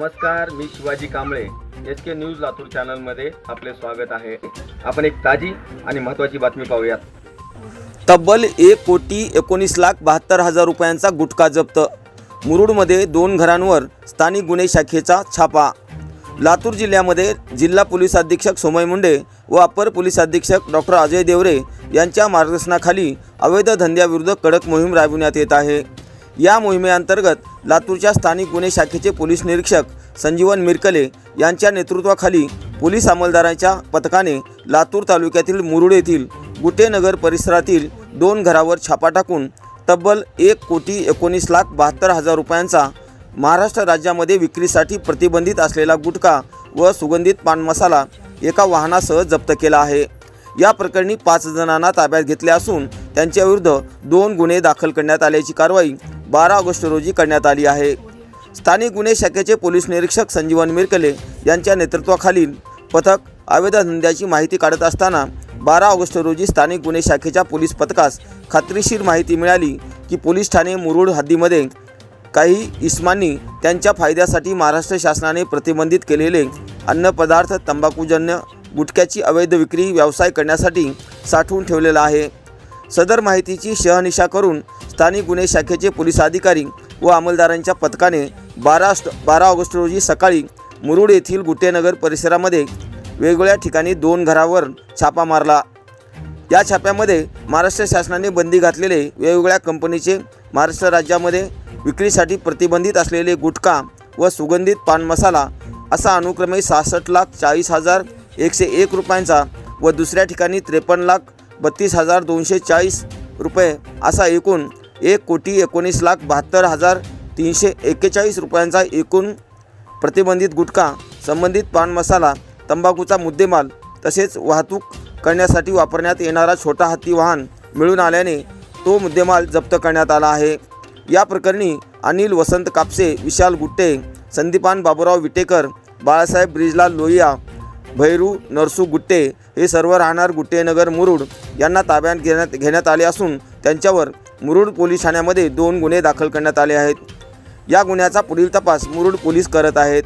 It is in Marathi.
नमस्कार Shivaji Kamble. H K news Latur चॅनलमध्ये आपले स्वागत आहे. आपण एक ताजी आणि महत्त्वाची बातमी पाहूयात. तब्बल एक कोटी एकोणीस लाख बहात्तर हजार रुपयांचा गुटखा जप्त. मुरुडमध्ये दोन घरांवर स्थानिक गुन्हे शाखेचा छापा. लातूर जिल्ह्यामध्ये जिल्हा पोलीस अधीक्षक सोमय मुंडे व अपर पोलीस अधीक्षक डॉक्टर अजय देवरे यांच्या मार्गदर्शनाखाली अवैध धंद्याविरुद्ध कडक मोहीम राबविण्यात येत आहे. या मोहिमेअंतर्गत लातूरच्या स्थानिक गुन्हे शाखेचे पोलीस निरीक्षक संजीवन मिरकले यांच्या नेतृत्वाखाली पोलीस अंमलदारांच्या पथकाने लातूर तालुक्यातील मुरुड येथील गुटेनगर परिसरातील दोन घरावर छापा टाकून तब्बल एक कोटी एकोणीस लाख बहात्तर हजार रुपयांचा महाराष्ट्र राज्यामध्ये विक्रीसाठी प्रतिबंधित असलेला गुटखा व सुगंधित पान मसाला एका वाहनासह जप्त केला आहे. या प्रकरणी पाच जणांना ताब्यात घेतले असून त्यांच्याविरुद्ध दोन गुन्हे दाखल करण्यात आल्याची कारवाई बारा ऑगस्ट रोजी करण्यात आली आहे. स्थानिक गुन्हे शाखेचे पोलीस निरीक्षक संजीवन मिरकले यांच्या नेतृत्वाखालील पथक अवैध धंद्याची माहिती काढत असताना बारा ऑगस्ट रोजी स्थानिक गुन्हे शाखेच्या पोलीस पथकास खात्रीशीर माहिती मिळाली की पोलीस ठाणे मुरुड हद्दीमध्ये काही इस्मांनी त्यांच्या फायद्यासाठी महाराष्ट्र शासनाने प्रतिबंधित केलेले अन्नपदार्थ तंबाखूजन्य गुटख्याची अवैध विक्री व्यवसाय करण्यासाठी साठवून ठेवलेला आहे. सदर माहितीची शहनिशा करून स्थानिक गुन्हे शाखेचे पोलीस अधिकारी व अंमलदारांच्या पथकाने बारा बारा ऑगस्ट रोजी सकाळी मुरुड येथील गुट्टेनगर परिसरामध्ये वेगवेगळ्या ठिकाणी दोन घरावर छापा मारला. या छाप्यामध्ये महाराष्ट्र शासनाने बंदी घातलेले वेगवेगळ्या कंपनीचे महाराष्ट्र राज्यामध्ये विक्रीसाठी प्रतिबंधित असलेले गुटखा व सुगंधित पान मसाला असा अनुक्रमे सहासष्ट लाख चाळीस हजार एकशे एक रुपयांचा व दुसऱ्या ठिकाणी त्रेपन्न लाख बत्तीस हजार दोनशे चाळीस रुपये असा एकूण एक कोटी एकोणीस लाख बहात्तर हजार तीनशे एक्केचाळीस रुपयांचा एकूण प्रतिबंधित गुटखा संबंधित पान मसाला तंबाखूचा मुद्देमाल तसेच वाहतूक करण्यासाठी वापरण्यात येणारा छोटा हत्ती वाहन मिळून आल्याने तो मुद्देमाल जप्त करण्यात आला आहे. या प्रकरणी अनिल वसंत कापसे विशाल गुट्टे संदीपान बाबुराव विटेकर बाळासाहेब ब्रिजलाल लोहिया भैरू नरसू गुट्टे हे सर्व राहणार गुट्टेनगर मुरुड यांना ताब्यात घेण्यात घेण्यात आले असून त्यांच्यावर मुरुड पोलीस ठाण्यामध्ये दोन गुन्हे दाखल करण्यात आले आहेत. या गुन्ह्याचा पुढील तपास मुरुड पोलीस करत आहेत.